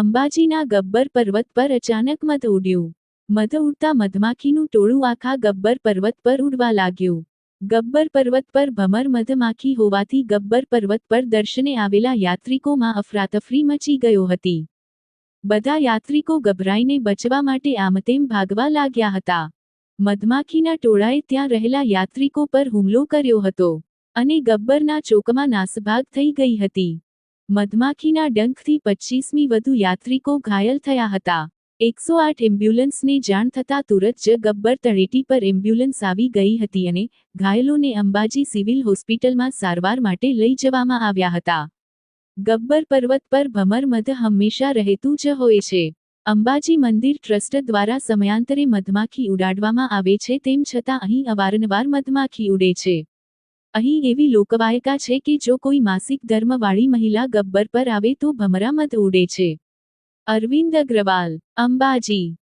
અંબાજીના ગબ્બર પર્વત પર અચાનક મધ ઉડ્યું. મધ ઉડતા મધમાખીનું ટોળું આખા ગબ્બર પર્વત પર ઉડવા લાગ્યું. ગબ્બર પર્વત પર ભમર મધમાખી હોવાથી ગબ્બર પર્વત પર દર્શને આવેલા યાત્રિકોમાં અફરાતફરી મચી ગયો હતી. બધા યાત્રિકો ગભરાઈને બચવા માટે આમતેમ ભાગવા લાગ્યા હતા. મધમાખીના ટોળાએ ત્યાં રહેલા યાત્રિકો પર હુમલો કર્યો હતો અને ગબ્બરના ચોકમાં નાસભાગ થઈ ગઈ હતી. મધમાખીના ડંખથી પચ્ચીસમી વધુ યાત્રિકો ઘાયલ થયા હતા. એકસો આઠ એમ્બ્યુલન્સને જાણ થતાં તુરત જ ગબ્બર તળેટી પર એમ્બ્યુલન્સ આવી ગઈ હતી અને ઘાયલોને અંબાજી સિવિલ હોસ્પિટલમાં સારવાર માટે લઈ જવામાં આવ્યા હતા. ગબ્બર પર્વત પર ભમર મધ હંમેશા રહેતું જ હોય છે. અંબાજી મંદિર ટ્રસ્ટ દ્વારા સમયાંતરે મધમાખી ઉડાડવામાં આવે છે તેમ છતાં અહીં અવારનવાર મધમાખી ઉડે છે. અહીં એવી લોકવાયકા છે કે જો કોઈ માસિક ધર્મવાળી મહિલા ગબ્બર પર આવે તો ભમરા મધ ઉડે છે. અરવિંદ અગ્રવાલ, અંબાજી.